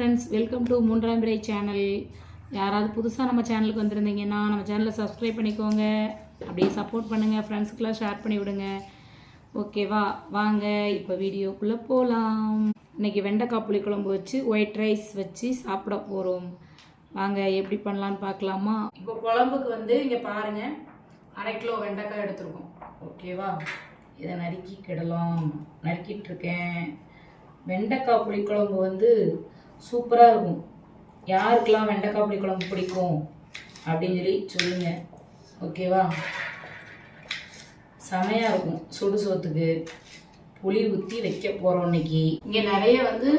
Friends welcome to மூன்றாம் பிறை channel யாராவது புதுசாக நம்ம சேனலுக்கு வந்திருந்தீங்கன்னா நம்ம சேனலை சப்ஸ்கிரைப் பண்ணிக்கோங்க. அப்படியே சப்போர்ட் பண்ணுங்கள் ஃப்ரெண்ட்ஸுக்கெலாம் ஷேர் பண்ணி விடுங்க. ஓகேவா வாங்க இப்போ வீடியோக்குள்ளே போகலாம் இன்னைக்கு வெண்டைக்காய் புளிக்குழம்பு வச்சு ஒயிட் ரைஸ் வச்சு சாப்பிட போகிறோம் வாங்க எப்படி பண்ணலான்னு பார்க்கலாமா? இப்போ குழம்புக்கு வந்து இங்கே பாருங்கள் அரை கிலோ வெண்டைக்காய் எடுத்துருக்கோம். ஓகேவா இதை நறுக்கி கிடலாம். நறுக்கிட்டு இருக்கேன். வெண்டைக்காய் புளிக்குழம்பு வந்து சூப்பராக இருக்கும். யாருக்கெல்லாம் வெண்டைக்காய் புளிக்குழம்பு பிடிக்கும் அப்படின்னு சொல்லி சொல்லுங்க. ஓகேவா? செமையாக இருக்கும். சுடு சோத்துக்கு புளி ஊற்றி வைக்க போகிறோம் இன்னைக்கு. இங்கே நிறைய வந்து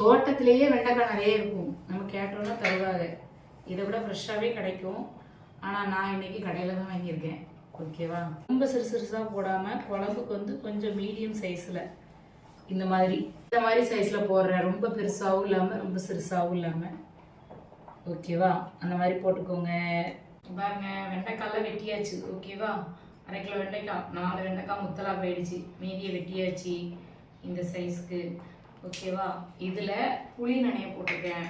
தோட்டத்திலேயே வெண்டைக்காய் நிறைய இருக்கும். நம்ம கேட்டோம்னா தருவாங்க. இதை விட ஃப்ரெஷ்ஷாகவே கிடைக்கும். ஆனால் நான் இன்னைக்கு கடையில் தான் வாங்கியிருக்கேன். ஓகேவா? ரொம்ப சிறு சிறுசாக போடாமல் குழம்புக்கு வந்து கொஞ்சம் மீடியம் சைஸில் இந்த மாதிரி. இந்த மாதிரி சைஸில் போடுறேன். ரொம்ப பெருசாகவும் இல்லாமல் ரொம்ப சிறுசாகவும் இல்லாமல் ஓகேவா அந்த மாதிரி போட்டுக்கோங்க. பாருங்க வெண்டைக்காயெல்லாம் வெட்டியாச்சு. ஓகேவா அரை கிலோ வெண்டைக்காய் நாலு வெண்டைக்காய் முத்தலா போயிடுச்சு. மீதியை வெட்டியாச்சு இந்த சைஸ்க்கு ஓகேவா இதில் புளி நனைய போட்டிருக்கேன்.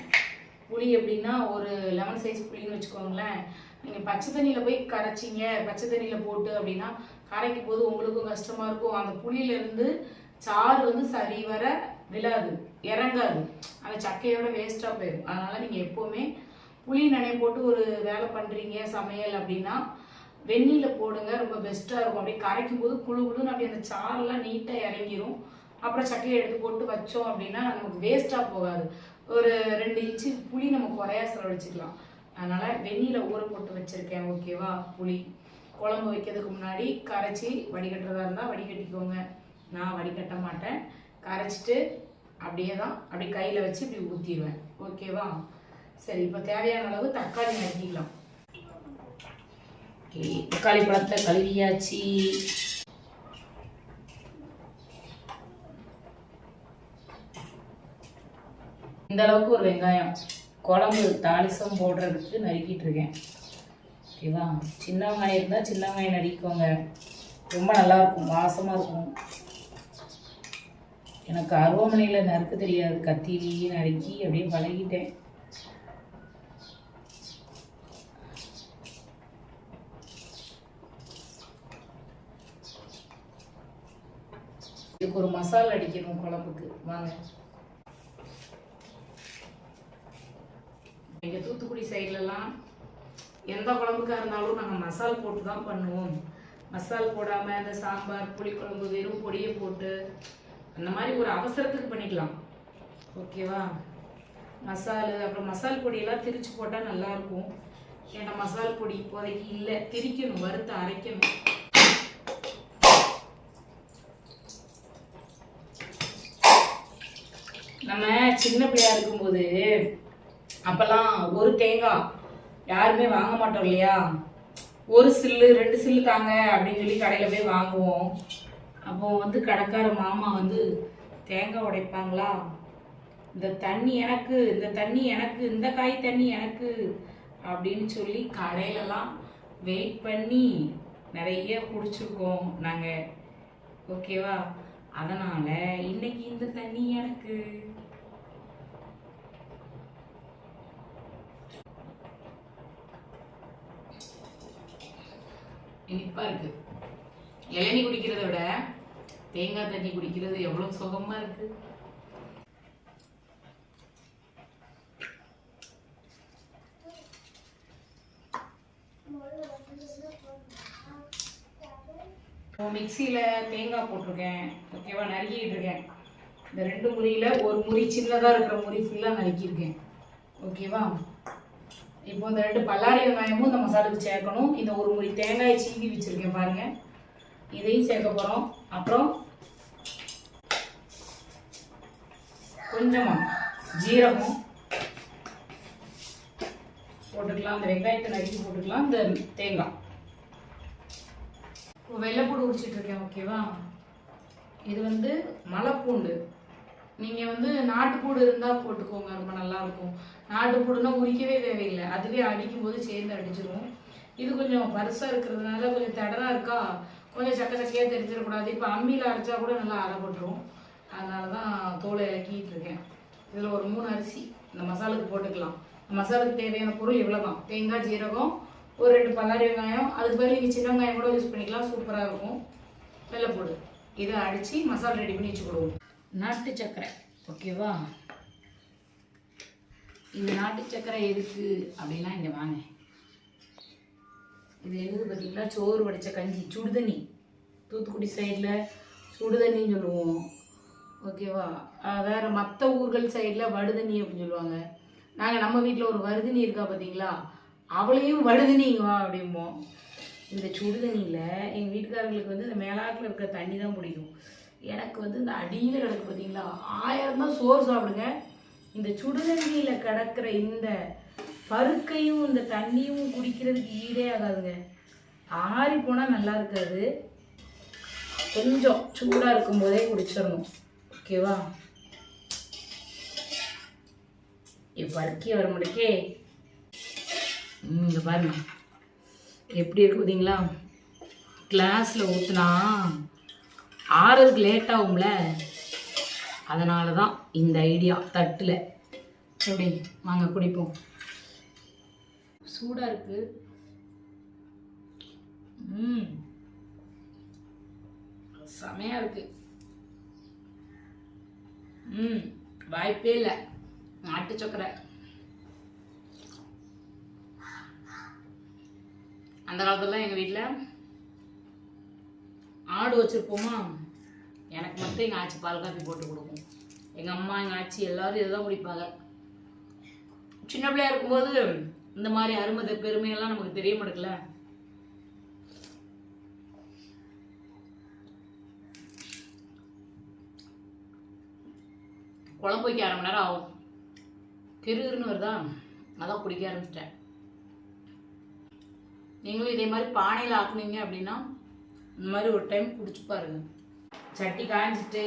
புளி எப்படின்னா ஒரு லெமன் சைஸ் புளின்னு வச்சுக்கோங்களேன். நீங்கள் பச்சை தண்ணியில் போய் கரைச்சிங்க. பச்சை தண்ணியில் போட்டு அப்படின்னா கரைக்கும் போது உங்களுக்கும் கஷ்டமாக இருக்கும். அந்த புளியிலேருந்து சாறு வந்து சரி வர விழாது இறங்காது. அந்த சக்கையோட வேஸ்ட்டாக போயிடும் அதனால் நீங்கள் எப்போவுமே புளி நனைய போட்டு ஒரு வேலை பண்ணுறீங்க சமையல் அப்படின்னா வெந்நீரில் போடுங்க ரொம்ப பெஸ்ட்டாக இருக்கும். அப்படியே கரைக்கும் போது குழு குழுன்னு அப்படி அந்த சாரெல்லாம் நீட்டாக இறங்கிரும். அப்புறம் சக்கையை எடுத்து போட்டு வச்சோம் அப்படின்னா நமக்கு வேஸ்ட்டாக போகாது. ஒரு ரெண்டு இன்ச்சு புளி நம்ம குறையா செலவழிச்சிக்கலாம். அதனால் வெந்நீரில் ஊற போட்டு வச்சுருக்கேன் ஓகேவா புளி. குழம்பு வைக்கிறதுக்கு முன்னாடி கரைச்சி வடிகட்டுறதா இருந்தால் வடிகட்டிக்கோங்க. நான் வடிகட்ட மாட்டேன். கரைச்சிட்டு அப்படியே தான் அப்படி கையில் வச்சு இப்படி ஊற்றிடுவேன் ஓகேவா சரி இப்போ தேவையான அளவு தக்காளி நறுக்கிக்கலாம். ஓகே தக்காளி பழத்தை கழுவியாச்சு. இந்த அளவுக்கு ஒரு வெங்காயம். குழம்பு தாளிசம் போடுறதுக்கு நறுக்கிட்டு இருக்கேன். ஓகேவா சின்ன வெங்காயம் இருந்தால் சின்ன வெங்காயம் நறுக்கோங்க ரொம்ப நல்லா இருக்கும் வாசமாக இருக்கும். எனக்கு அருவமனையில் நறுக்க தெரியாது. கத்திலேயே நறுக்கி அப்படியே பழகிட்டேன். இதுக்கு ஒரு மசாலா அடிக்கணும் குழம்புக்கு. வாங்க. எங்கள் தூத்துக்குடி சைட்லலாம் எந்த குழம்புக்கா இருந்தாலும் நாங்கள் மசால் போட்டு தான் பண்ணுவோம். மசால் போடாமல் இந்த சாம்பார் புளிக்குழம்பு வெறும் பொடியை போட்டு அந்த மாதிரி ஒரு அவசரத்துக்கு பண்ணிக்கலாம். ஓகேவா? மசாலு அப்புறம் மசால் பொடியெல்லாம் திரிச்சு போட்டால் நல்லாயிருக்கும் ஏன்னா மசால் பொடி இப்போதைக்கு இல்லை. திரிக்கணும் வறுத்து அரைக்கணும். நம்ம சின்ன பிள்ளையா இருக்கும்போது அப்போல்லாம் ஒரு தேங்காய் யாருமே வாங்க மாட்டோம் இல்லையா? ஒரு சில்லு ரெண்டு சில்லு தாங்க அப்படின்னு சொல்லி கடையில் போய் வாங்குவோம். அப்போ வந்து கடைக்கார மாமா வந்து தேங்காய் உடைப்பாங்களா? இந்த தண்ணி எனக்கு இந்த தண்ணி எனக்கு இந்த காய் தண்ணி எனக்கு அப்படின்னு சொல்லி கடையிலலாம் வெயிட் பண்ணி நிறைய குடிச்சிருக்கோம் நாங்கள் ஓகேவா அதனால் இன்னைக்கு இந்த தண்ணி எனக்கு. இனிப்பாக இருக்குது இளநீ குடிக்கிறத விட தேங்காய் தண்ணி குடிக்கிறது எவ்வளவு சுகமா இருக்கு? மிக்சியில் தேங்காய் போட்டிருக்கேன். ஓகேவா? நறுக்கிட்டு இருக்கேன். இந்த ரெண்டு முறியில் ஒரு முறி சின்னதாக இருக்கிற முறி ஃபுல்லாக நறுக்கியிருக்கேன். ஓகேவா? இப்போ இந்த ரெண்டு பல்லாரி வெங்காயமும் இந்த மசாலுக்கு சேர்க்கணும். இந்த ஒரு முறி தேங்காயை சீவி வச்சுருக்கேன் பாருங்க. இதையும் சேர்க்க போகிறோம் அப்புறம் கொஞ்சமாக ஜீரகம் போட்டுக்கலாம். இந்த வெங்காயத்தை நறுக்கி போட்டுக்கலாம். இந்த தேங்காய். இப்போ வெள்ளைப்பூடு உடிச்சிட்ருக்கேன் ஓகேவா? இது வந்து மலைப்பூண்டு. நீங்கள் வந்து நாட்டுப்பூடு இருந்தால் போட்டுக்கோங்க. ரொம்ப நல்லா இருக்கும் நாட்டுப்பூடுனா உரிக்கவே தேவையில்லை. அதுவே அடிக்கும்போது சேர்ந்து அடிச்சிடும் இது கொஞ்சம் பருசாக இருக்கிறதுனால கொஞ்சம் தடரா இருக்கா? கொஞ்சம் சக்க சக்கையாக தெரிஞ்சிடக்கூடாது. இப்போ அம்மியில் அரைச்சா கூட நல்லா அரைப்பட்டுரும் அதனால தான் தோலை இறக்கிட்டு இருக்கேன். இதில் ஒரு மூணு அரிசி இந்த மசாலுக்கு போட்டுக்கலாம். இந்த மசாலுக்கு தேவையான பொருள் இவ்வளோதான் தேங்காய் ஜீரகம் ஒரு ரெண்டு பல்லாரி வெங்காயம். அதுக்கு பதில் நீங்கள் சின்ன வெங்காயம் கூட யூஸ் பண்ணிக்கலாம். சூப்பராக இருக்கும். வெள்ளைப்பூடு இதை அடித்து மசாலா ரெடி பண்ணி வச்சுக்கிடுவோம் நாட்டு சர்க்கரை ஓகேவா இந்த நாட்டு சர்க்கரை எதுக்கு அப்படின்னா இங்கே வாங்க. இது என்னது பார்த்தீங்களா சோறு வடித்த கஞ்சி சுடுதண்ணி. தூத்துக்குடி சைடில் சுடுதண்ணின்னு சொல்லுவோம். ஓகேவா வேறு மற்ற ஊர்கள் சைடில் வடுதண்ணி அப்படின்னு சொல்லுவாங்க. நாங்கள் நம்ம வீட்டில் ஒரு வருதண்ணி இருக்கா பார்த்தீங்களா அவளையும் வடுதண்ணிங்க வா அப்படிம்போம். இந்த சுடுதண்ணியில் எங்கள் வீட்டுக்காரங்களுக்கு வந்து இந்த மேலாட்டில் இருக்கிற தண்ணி தான் பிடிக்கும். எனக்கு வந்து இந்த அடியில் கிடக்கு பார்த்தீங்களா ஆயிரம் தான் சோறு சாப்பிடுங்க. இந்த சுடுதண்ணியில் கிடக்கிற இந்த பருக்கையும் இந்த தண்ணியும் குடிக்கிறதுக்கு ஈடே ஆகாதுங்க. ஆறி போனால் நல்லா இருக்காது. கொஞ்சம் சூடாக இருக்கும் போதே குடிச்சிடணும் ஓகேவா இப்போ வறுக்கி வர முடிக்கே இங்கே பாருங்க. எப்படி இருக்கு பார்த்தீங்களா கிளாஸில் ஊற்றுனா ஆறதுக்கு லேட் ஆகும்ல. அதனால தான் இந்த ஐடியா தட்டில். எப்படி? வாங்க குடிப்போம். சூடாக இருக்கு. ம். செமையாக இருக்கு. ம். வாய்ப்பே இல்லை. நாட்டு சக்கரை. அந்த காலத்துலலாம் எங்கள் வீட்டில் ஆடு வச்சுருப்போமா? எனக்கு மட்டும் எங்கள் ஆச்சி பால் காப்பி போட்டு கொடுக்கும். எங்கள் அம்மா எங்கள் ஆச்சி எல்லாரும் இதை தான் குடிப்பாங்க. சின்ன பிள்ளையா இருக்கும்போது இந்த மாதிரி அருமத பெருமையெல்லாம் நமக்கு தெரிய மாட்டேங்கல குழம்பு வைக்க அரை மணி நேரம் ஆகும். கிருகிருன்னு வருதா? அதான் குடிக்க ஆரம்பிச்சிட்டேன். நீங்களும் இதே மாதிரி பானையில் ஆக்குனீங்க அப்படின்னா இந்த மாதிரி ஒரு டைம் குடிச்சு பாருங்க. சட்டி காய்ஞ்சிட்டு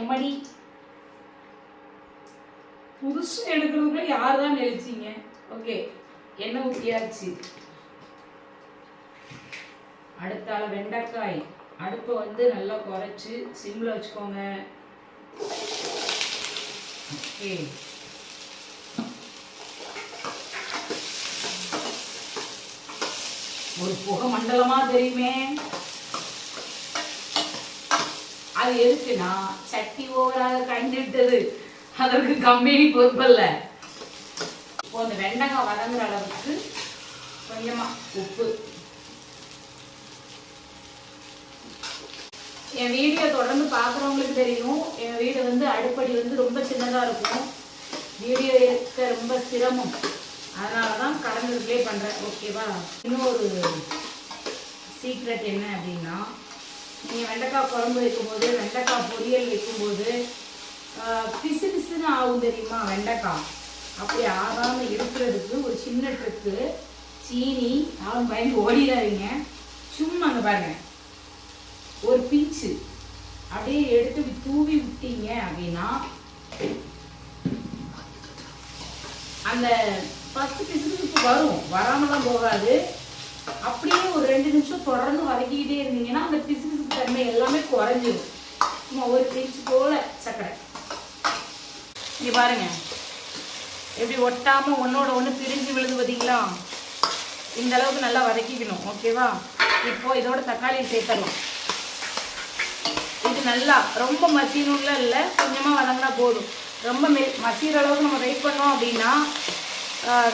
எம்மாடி? புதுசு எடுக்கிறதுக்குள்ள யார் தான் நெளிச்சிங்க ஓகே எண்ணெய் ஊற்றியாச்சு அடுத்தால வெண்டைக்காய். அடுப்பை வந்து நல்லா குறைச்சி சிம்மில் வச்சுக்கோங்க. ஓகே. ஒரு புகை மண்டலமா தெரியுமே. அது எதுக்குன்னா சட்டி ஓவராக கண்டுட்டது அதற்கு கம்பெனி பொறுப்பல்ல. இப்போ அந்த வெண்டைக்காய் வதங்குற அளவுக்கு கொஞ்சமா உப்பு. என் வீடியோ தொடர்ந்து பார்க்குறவங்களுக்கு தெரியும். என் வீடு வந்து அடுப்படி வந்து ரொம்ப சின்னதாக இருக்கும். வீடியோ எடுக்க ரொம்ப சிரமம். அதனால தான் கடந்து ப்ளே பண்ணுறேன் ஓகேவா இன்னொரு சீக்ரெட் என்ன அப்படின்னா நீங்கள் வெண்டைக்காய் குழம்பு வைக்கும்போது வெண்டைக்காய் பொரியல் வைக்கும்போது பிசு பிசுன்னு ஆகும் தெரியுமா வெண்டைக்காய்? அப்படி ஆகாமல் இருக்கிறதுக்கு ஒரு சின்ன ட்ரிக்கு சீனி அவன் பயந்து ஓடிடாதீங்க சும்மா அங்கே பாருங்க. ஒரு பிஞ்சு அப்படியே எடுத்து தூவி விட்டீங்க அப்படின்னா அந்த பத்து பிசுபிசுப்பு வரும். வராமலாம் போகாது. அப்படியே ஒரு ரெண்டு நிமிஷம் தொடர்ந்து வதக்கிக்கிட்டே இருந்தீங்கன்னா அந்த பிசுபிசுப்பு தன்மை எல்லாமே குறைஞ்சிரும். சும்மா ஒரு பிஞ்சு போல சக்கரை. இங்கே பாருங்க. எப்படி ஒட்டாம ஒன்னோட ஒன்று பிரிஞ்சு விழுது பார்த்தீங்களா இந்த அளவுக்கு நல்லா வதக்கிக்கணும் ஓகேவா? இப்போ இதோட தக்காளியை சேர்த்தலாம் இது நல்லா ரொம்ப மசியணும்லாம் இல்லை கொஞ்சமாக வதங்கினா போதும். ரொம்ப மெ மசிகிற அளவுக்கு நம்ம வெயிட் பண்ணோம் அப்படின்னா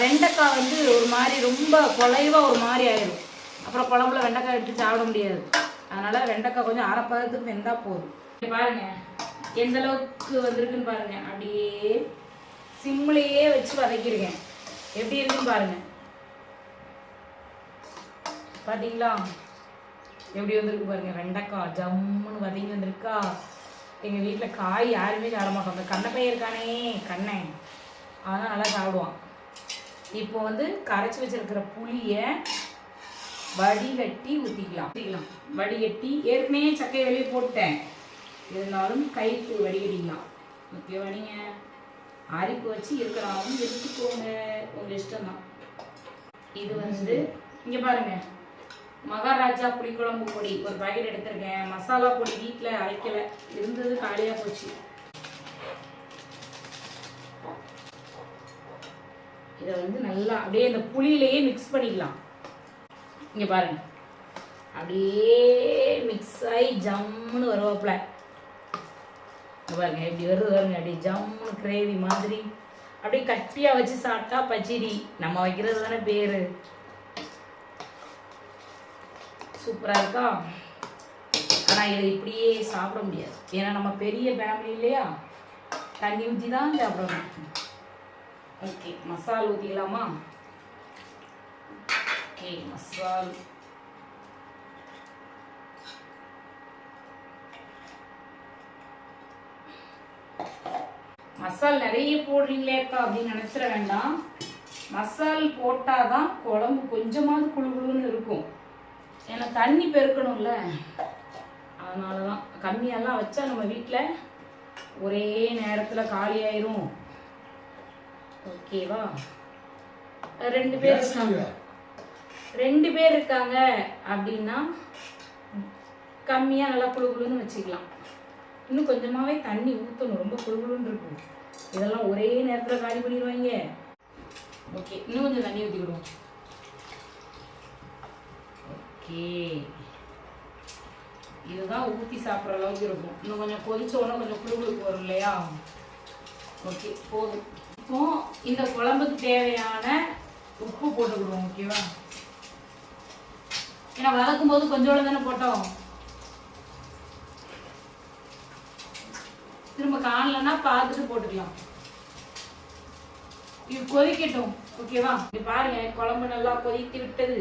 வெண்டைக்காய் வந்து ஒரு மாதிரி ரொம்ப குலைவாக ஒரு மாதிரி ஆயிடும் அப்புறம் குழம்புல வெண்டைக்காய் எடுத்து சாப்பிட முடியாது. அதனால் வெண்டைக்காய் கொஞ்சம் அரைப்பதத்துக்கு வெந்தால் போதும். பாருங்கள் பாருங்க எந்த அளவுக்கு வந்திருக்குன்னு பாருங்க. அப்படியே சிம்லேயே வச்சு வதக்கிருக்கேன் எப்படி இருக்குன்னு பாருங்க. பார்த்தீங்களா எப்படி வந்திருக்கு பாருங்க. வெண்டைக்காய் ஜம்முன்னு வதங்கி வந்திருக்கா. எங்கள் வீட்டில் காய் யாருமே சாப்பிட மாட்டோம் அந்த கண்ணப்பையன் இருக்கானே கண்ணன் அதான் நல்லா சாப்பிடுவான். இப்போ வந்து கரைச்சி வச்சிருக்கிற புளியை வடிகட்டி ஊற்றிக்கலாம் ஊற்றிக்கலாம் வடிகட்டி ஏற்கனவே சக்கையை வெளியே போட்டேன் இருந்தாலும் கைக்கு வடிகட்டிக்கலாம். ஓகேவா நீங்கள் ஆரிப்பு வச்சு இருக்கிறாலும் எடுத்துக்கோங்க உங்கள் இஷ்டம்தான். இது வந்து இங்கே பாருங்க. மகாராஜா புளிக்குழம்பு பொடி. ஒரு பாக்கெட் எடுத்திருக்கேன். மசாலா பொடி வீட்டில் அரைக்கலை. இருந்தது காலியாக போச்சு. இதை வந்து நல்லா அப்படியே இந்த புளியிலையே மிக்ஸ் பண்ணிடலாம் இங்கே பாருங்க. அப்படியே மிக்ஸ் ஆகி ஜம்முன்னு வருவாப்பில். பாருங்க இப்படி வருது பாருங்க அப்படியே ஜம்மு கிரேவி மாதிரி. அப்படியே கட்டியாக வச்சு சாப்பிட்டா பச்சடி நம்ம வைக்கிறது தானே பேர். சூப்பராக இருக்கா? ஆனால் இதை இப்படியே சாப்பிட முடியாது. ஏன்னா நம்ம பெரிய ஃபேமிலி இல்லையா? தண்ணி ஊற்றி தான் சாப்பிடணும். ஓகே மசால் ஊற்றிக்கலாமா ஓகே மசால் மசால் நிறைய போடுறீங்களேக்கா அப்படின்னு நினச்சிட வேண்டாம். மசால் போட்டால் தான் குழம்பு கொஞ்சமாவது குழு குழுன்னு இருக்கும். ஏன்னா தண்ணி பெருக்கணும்ல. அதனால தான் கம்மியெல்லாம் வச்சா நம்ம வீட்டில் ஒரே நேரத்தில் காலி ஆயிரும். ஓகேவா? ரெண்டு பேர் இருக்காங்க ரெண்டு பேர் இருக்காங்க அப்படின்னா கம்மியாக நல்லா குழு குழுன்னு வச்சுக்கலாம். இன்னும் கொஞ்சமாகவே தண்ணி ஊற்றணும் ரொம்ப குழுகுழுன்னு இருக்கும். இதெல்லாம் ஒரே நேரத்தில் காலி பண்ணிடுவாங்க. ஓகே இன்னும் கொஞ்சம் தண்ணி ஊற்றிக்கிடுவோம் ஓகே. இதுதான் ஊற்றி சாப்பிட்ற அளவுக்கு இருக்கும். இன்னும் கொஞ்சம் கொதிச்ச உடனே கொஞ்சம் குழுகுழுக்கு வரும் இல்லையா? ஓகே போதும். இப்போ இந்த குழம்புக்கு தேவையான உப்பு போட்டுக்கிடுவோம் ஓகேவா? ஏன்னா வளர்க்கும் போது கொஞ்சோட தானே போட்டோம். திரும்ப காணலன்னா பார்த்துட்டு போட்டுக்கலாம். இது கொதிக்கட்டும் ஓகேவா? இது பாருங்க குழம்பு நல்லா கொதித்து விட்டது.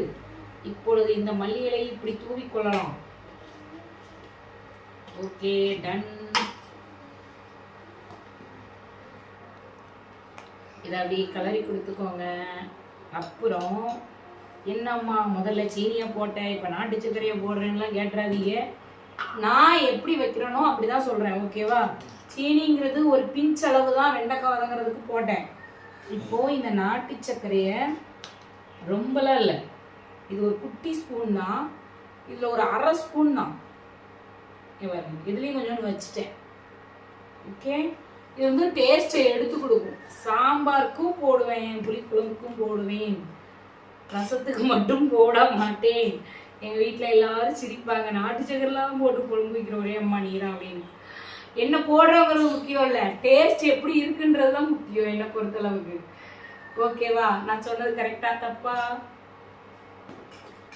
இப்பொழுது இந்த மல்லி இலையை இப்படி தூவி கொள்ளலாம். Okay done. இதை அப்படி கலரி கொடுத்துக்கோங்க. அப்புறம் என்னம்மா முதல்ல சீனியை போட்டேன். இப்போ நாட்டு சர்க்கரையை போடுறேன்னுலாம் கேட்டுறாதீங்க. நான் எப்படி வைக்கிறேனோ அப்படி தான் சொல்கிறேன் ஓகேவா? சீனிங்கிறது ஒரு பிஞ்ச் அளவு தான் வெண்டைக்காய் வதங்குறதுக்கு போட்டேன். இப்போ இந்த நாட்டு சர்க்கரையை ரொம்பலாம் இல்லை. இது ஒரு குட்டி ஸ்பூன் தான் இதில் ஒரு அரை ஸ்பூன் தான் இங்க இதுலேயும் கொஞ்சோண்டு வச்சுட்டேன். ஓகே? இது வந்து டேஸ்ட்டை எடுத்து கொடுக்கும். சாம்பாருக்கும் போடுவேன் புளிக்குழம்புக்கும் போடுவேன். ரசத்துக்கு மட்டும் போட மாட்டேன். எங்கள் வீட்டில் எல்லாரும் சிரிப்பாங்க. நாட்டு சக்கரெல்லாம் போட்டு குழம்பு வைக்கிற ஒரே அம்மா நீரா அப்படின்னு. என்ன போடுறோங்கிறது முக்கியம் இல்லை. டேஸ்ட் எப்படி இருக்குன்றது தான் முக்கியம் என்னை பொறுத்தளவுக்கு. ஓகேவா நான் சொன்னது கரெக்டாக தப்பா?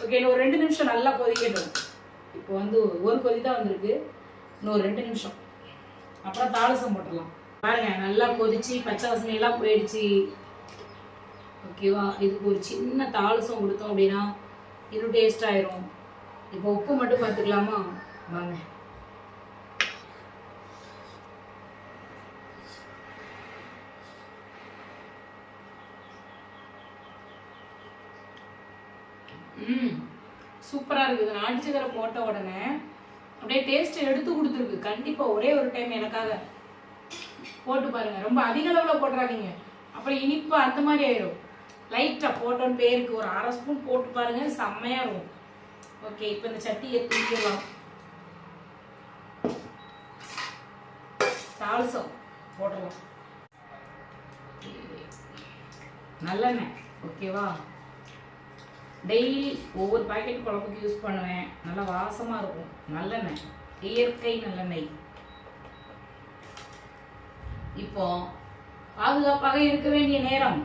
ஓகே இன்னும் ஒரு ரெண்டு நிமிஷம் நல்லா கொதிக்கட்டும். இப்போ வந்து ஒரு கொதி தான் வந்திருக்கு. இன்னும் ஒரு ரெண்டு நிமிஷம். அப்புறம் தாளசம் போட்டுடலாம். பாருங்க நல்லா கொதிச்சு பச்சை வசனையெல்லாம் போயிடுச்சு. ஓகேவா இதுக்கு ஒரு சின்ன தாளசம் கொடுத்தோம் அப்படின்னா இன்னும் டேஸ்ட் ஆயிரும். இப்போ உப்பு மட்டும் பார்த்துக்கலாமா? வாங்க. ம் சூப்பராக இருக்குது. நான் சக்கரை போட்ட உடனே அப்படியே டேஸ்ட் எடுத்து கொடுத்துருக்கு. கண்டிப்பாக ஒரே ஒரு டைம் எனக்காக. போட்டு பாருங்க. ரொம்ப அதிக அளவில் போட்டுறாதீங்க. அப்புறம் இனிப்பு அந்த மாதிரி ஆயிரும். லைட்டாக போட்டோன்னு பேருக்கு ஒரு அரை ஸ்பூன் போட்டு பாருங்க செம்மையாக இருக்கும். ஓகே இப்போ இந்த சட்டியை தூக்கிடலாம். தாளசம் போடலாம் நல்லெண்ணெய் ஓகேவா டெய்லி ஒவ்வொரு பாக்கெட் குழம்புக்கு யூஸ் பண்ணுவேன். நல்லா வாசமாக இருக்கும். நல்லெண்ணெய் இயற்கை நல்லெண்ணெய். இப்போ பாதுகாப்பாக இருக்க வேண்டிய நேரம்.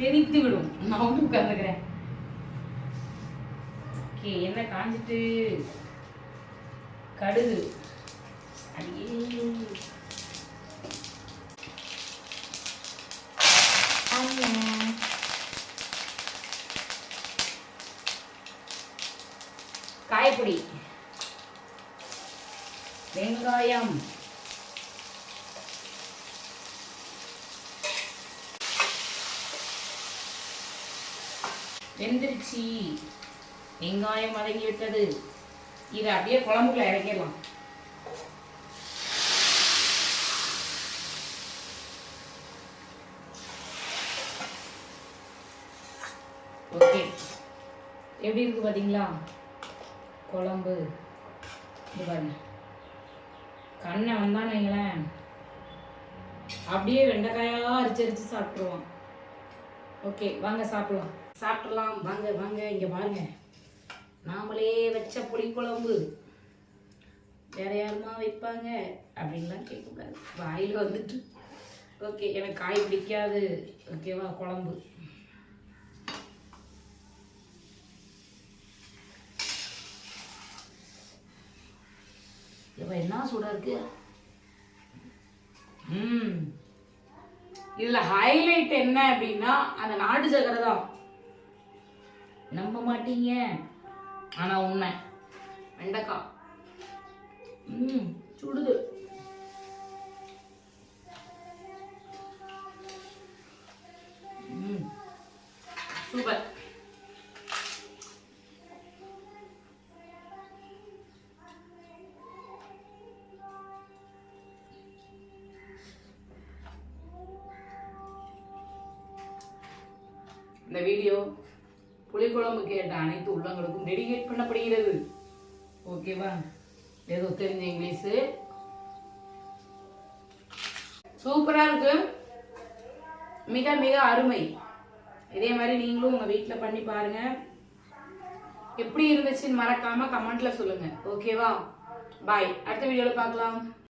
தெரித்து விடும் நான் வந்து உட்கார்ந்துக்கிறேன். ஓகே என்ன காஞ்சிட்டு கடுகு. அடியே ஆமா. காயப்பொடி. வெங்காயம். வெந்துருச்சு வெங்காயம் வதங்கி விட்டது. இதை அப்படியே குழம்புக்குள்ள இறக்கிடலாம். ஓகே. எப்படி இருக்கு பார்த்தீங்களா குழம்பு. இது பாருங்க. கண்ணை வந்தான்னு வைங்களேன். அப்படியே வெண்டைக்காயா அரிச்சு அரிச்சு சாப்பிட்ருவோம் ஓகே வாங்க சாப்பிடலாம். சாப்பிடலாம். வாங்க வாங்க இங்கே பாருங்க நாமளே வச்ச புளிக்குழம்பு வேற யாருமா வைப்பாங்க? அப்படின்லாம் கேட்கக்கூடாது. வாயில் வந்துட்டு. ஓகே எனக்கு காய் பிடிக்காது. ஓகேவா குழம்பு. இப்போ என்ன சூடாக இருக்கு? ம். இதில் ஹைலைட் என்ன அப்படின்னா அந்த நாட்டு சக்கரை தான். நம்ப மாட்டீங்க ஆனால் உண்மை. வெண்டைக்காய். ம் சுடுது. சூப்பர். இந்த வீடியோ புளிக்குழம்பு கேட்ட அனைத்து உள்ளங்களுக்கும் டெடிகேட் பண்ணப்படுகிறது. ஓகேவா ஏதோ தெரிஞ்ச இங்கிலீஷு. சூப்பரா இருக்கு. மிக மிக அருமை. இதே மாதிரி நீங்களும் உங்க வீட்டில் பண்ணி பாருங்க. எப்படி இருந்துச்சுன்னு மறக்காம கமெண்ட்ல சொல்லுங்க. ஓகேவா பாய் அடுத்த வீடியோல பார்க்கலாம்.